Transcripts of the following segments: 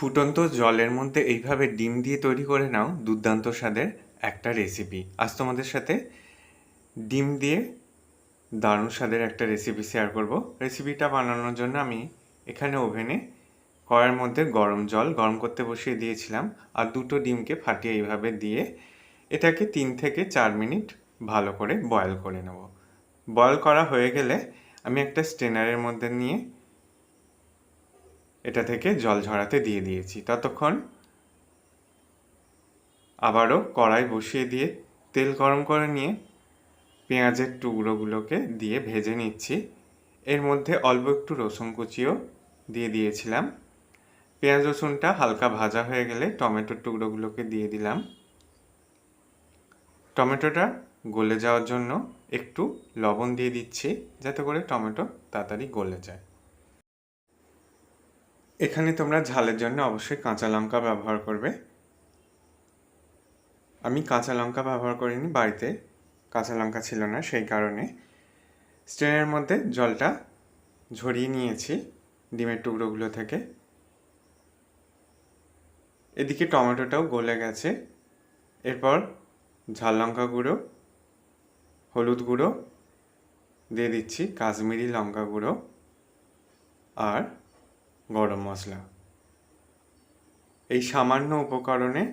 ফুটন্ত জলের মধ্যে এইভাবে ডিম দিয়ে তৈরি করে নাও দুর্দান্ত স্বাদের একটা রেসিপি আজ তোমাদের সাথে ডিম দিয়ে দারুণ স্বাদের একটা রেসিপি শেয়ার করব। রেসিপিটা বানানোর জন্য আমি এখানে ওভেনে কড়াইয়ের মধ্যে গরম জল গরম করতে বসিয়ে দিয়েছিলাম আর দুটো ডিমকে ফাটিয়ে এইভাবে দিয়ে এটাকে তিন থেকে চার মিনিট ভালো করে বয়েল করে নেব। বয়েল করা হয়ে গেলে আমি একটা স্টেনারের মধ্যে নিয়ে এটা থেকে জল ঝরাতে দিয়ে দিয়েছি। ততক্ষণ আবারও কড়াই বসিয়ে দিয়ে তেল গরম করে নিয়ে পেঁয়াজের টুকরোগুলোকে দিয়ে ভেজে নিচ্ছি। এর মধ্যে অল্প একটু রসুন কুচিও দিয়ে দিয়েছিলাম। পেঁয়াজ রসুনটা হালকা ভাজা হয়ে গেলে টমেটোর টুকরোগুলোকে দিয়ে দিলাম। টমেটোটা গলে যাওয়ার জন্য একটু লবণ দিয়ে দিচ্ছি, যাতে করে টমেটো তাড়াতাড়ি গলে যায়। এখানে তোমরা ঝালের জন্য অবশ্যই কাঁচা লঙ্কা ব্যবহার করবে। আমি কাঁচা লঙ্কা ব্যবহার করিনি, বাড়িতে কাঁচা লঙ্কা ছিল না সেই কারণে। স্ট্রেনের মধ্যে জলটা ঝরিয়ে নিয়েছি ডিমের টুকরোগুলো থেকে। এদিকে টমেটোটাও গলে গেছে। এরপর ঝাল লঙ্কা গুঁড়ো, হলুদ গুঁড়ো দিয়ে দিচ্ছি কাশ্মীরি লঙ্কা গুঁড়ো। আর গরম মশলা। এই সামান্য উপকরণে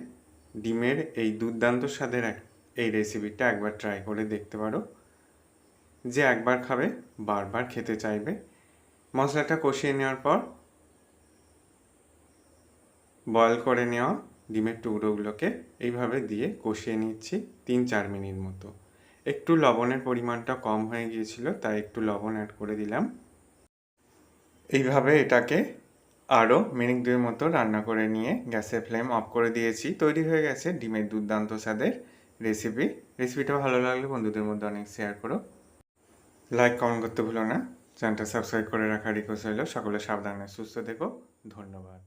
ডিমের এই দুর্দান্ত স্বাদের এই রেসিপিটা একবার ট্রাই করে দেখতে পারো। যে একবার খাবে, বারবার খেতে চাইবে। মশলাটা কষিয়ে নেওয়ার পর বয়েল করে নেওয়া ডিমের টুকরোগুলোকে এইভাবে দিয়ে কষিয়ে নিচ্ছি তিন চার মিনিট মতো। একটু লবণের পরিমাণটা কম হয়ে গিয়েছিল, তাই একটু লবণ অ্যাড করে দিলাম। এইভাবে এটাকে আরও মিনিট দুই মতো রান্না করে নিয়ে গ্যাসের ফ্লেম অফ করে দিয়েছি। তৈরি হয়ে গেছে ডিমের দুর্দান্ত স্বাদের রেসিপি রেসিপিটা ভালো লাগলে বন্ধুদের মধ্যে অনেক শেয়ার করো। লাইক কমেন্ট করতে ভুলো না। চ্যানেলটা সাবস্ক্রাইব করে রাখার রিকোয়েস্ট হলো সকলে সাবধানে সুস্থ থেকো। ধন্যবাদ।